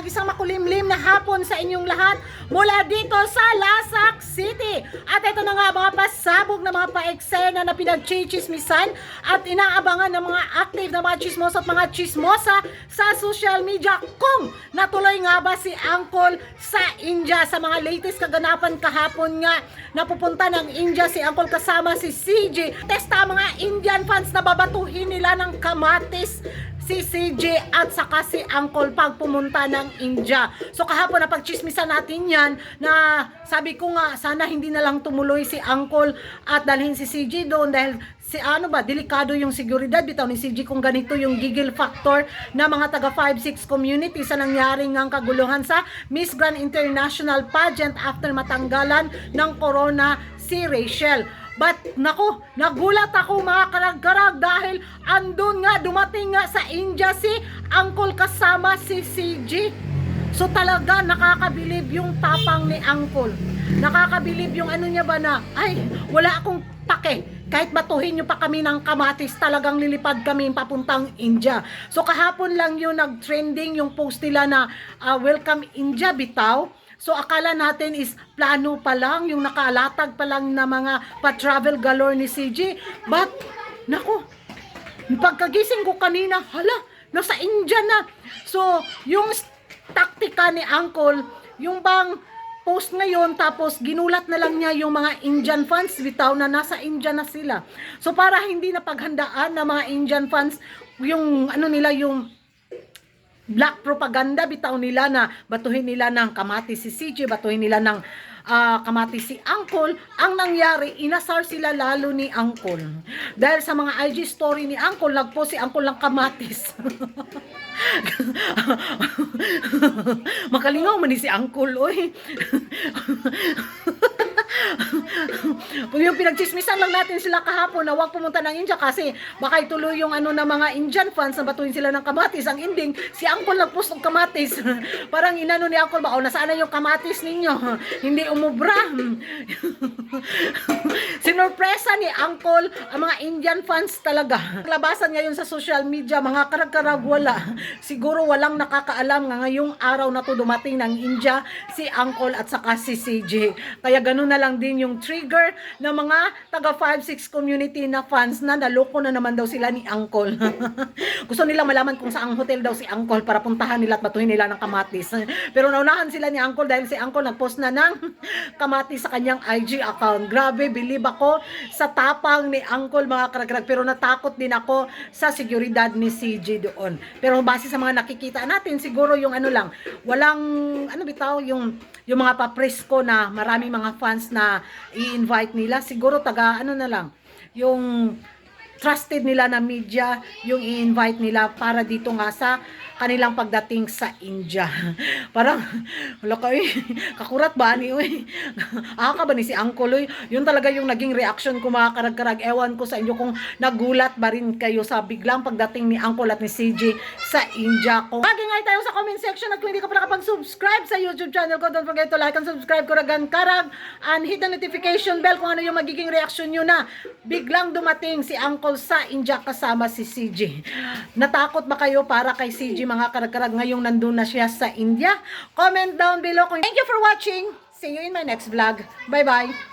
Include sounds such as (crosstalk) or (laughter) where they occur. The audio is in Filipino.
buntag, isang makulimlim na hapon sa inyong lahat mula dito sa Lasak City. At ito na nga mga pasabog na mga paeksena na pinagchichismisan at inaabangan ng mga active na mga chismosa at mga chismosa sa social media kung natuloy nga ba si Uncle sa India sa mga latest kaganapan kahapon nga napupunta ng India si Uncle kasama si CJ. Testa mga Indian fans na babatuhin nila ng kamatis si CJ at saka si Uncle pag pumunta ng India. So kahapon na pagchismisan natin yan na sabi ko nga sana hindi na lang tumuloy si Uncle at dalhin si CJ doon dahil si ano ba, delikado yung seguridad bitaw ni CJ kung ganito yung gigil factor na mga taga 5-6 community sa nangyaring ang kaguluhan sa Miss Grand International Pageant after matanggalan ng corona si Rachel. But nako, nagulat ako mga karag-karag dahil andun nga, dumating nga sa India si Uncle kasama si CG. So talaga nakakabilib yung tapang ni Uncle. Nakakabilib yung ano niya ba na, ay, wala akong pake. Kahit batuhin nyo pa kami ng kamatis, talagang lilipad kami papuntang India. So kahapon lang yung nag-trending yung post nila na ah, Welcome India bitaw. So akala natin is plano pa lang, yung nakalatag pa lang na mga pa-travel galore ni CG. But, nako, pagkagising ko kanina, hala, nasa India na. So, yung taktika ni Uncle, yung bang post ngayon tapos ginulat na lang niya yung mga Indian fans bitaw na nasa India na sila. So para hindi na paghandaan ng mga Indian fans yung ano nila yung black propaganda bitaw nila na batuhin nila ng kamati si CJ, batuhin nila ng ah, kamati si Uncle. Ang nangyari, inasar sila lalo ni Uncle. Dahil sa mga IG story ni Uncle, nagpo si Uncle ng kamatis. (laughs) Makalingaw man ni si Uncle, oy. (laughs) (laughs) yung pinagchismisan lang natin sila kahapon na huwag pumunta ng India kasi baka ituloy yung ano na mga Indian fans na batuhin sila ng kamatis. Ang ending, si Uncle nagpost ng kamatis. (laughs) Parang inano ni Uncle ba, oh, nasaan na yung kamatis ninyo? (laughs) Hindi umubra. Sinurpresa ni Uncle ang mga Indian fans talaga. Labasan ngayon sa social media, mga karag-karag wala. Siguro walang nakakaalam nga ngayong araw na to dumating ng India si Uncle at saka si CJ. Kaya ganun na lang din yung trigger ng mga taga 5-6 community na fans na naloko na naman daw sila ni Uncle. (laughs) Gusto nila malaman kung saang hotel daw si Uncle para puntahan nila at batuhin nila ng kamatis. Pero naunahan sila ni Uncle dahil si Uncle nagpost na ng (laughs) kamatis sa kanyang IG account. Grabe, believe ako sa tapang ni Uncle mga karagrag. Pero natakot din ako sa seguridad ni CJ doon. Pero base sa mga nakikita natin, siguro yung ano lang, walang, ano bitaw, yung, yung mga papresko na maraming mga fans na i-invite nila, siguro taga, ano na lang, yung trusted nila na media yung i-invite nila para dito nga sa kanilang pagdating sa India. (laughs) Parang, wala ka eh, kakurat ba ni uy? (laughs) ah, ba ni si Uncle uy? Yun talaga yung naging reaction ko mga karag-karag. Ewan ko sa inyo kung nagulat ba rin kayo sa biglang pagdating ni Uncle at ni CJ sa India ko. Lagi nga tayo sa comment section at kung hindi ka pa nakapag-subscribe sa YouTube channel ko, don't forget to like and subscribe ko Ragan Karag and hit the notification bell kung ano yung magiging reaction nyo na biglang dumating si Uncle sa India kasama si CJ. Natakot ba kayo para kay CJ mga karag-karag ngayong nandun na siya sa India? Comment down below Thank you for watching. See you in my next vlog. Bye-bye.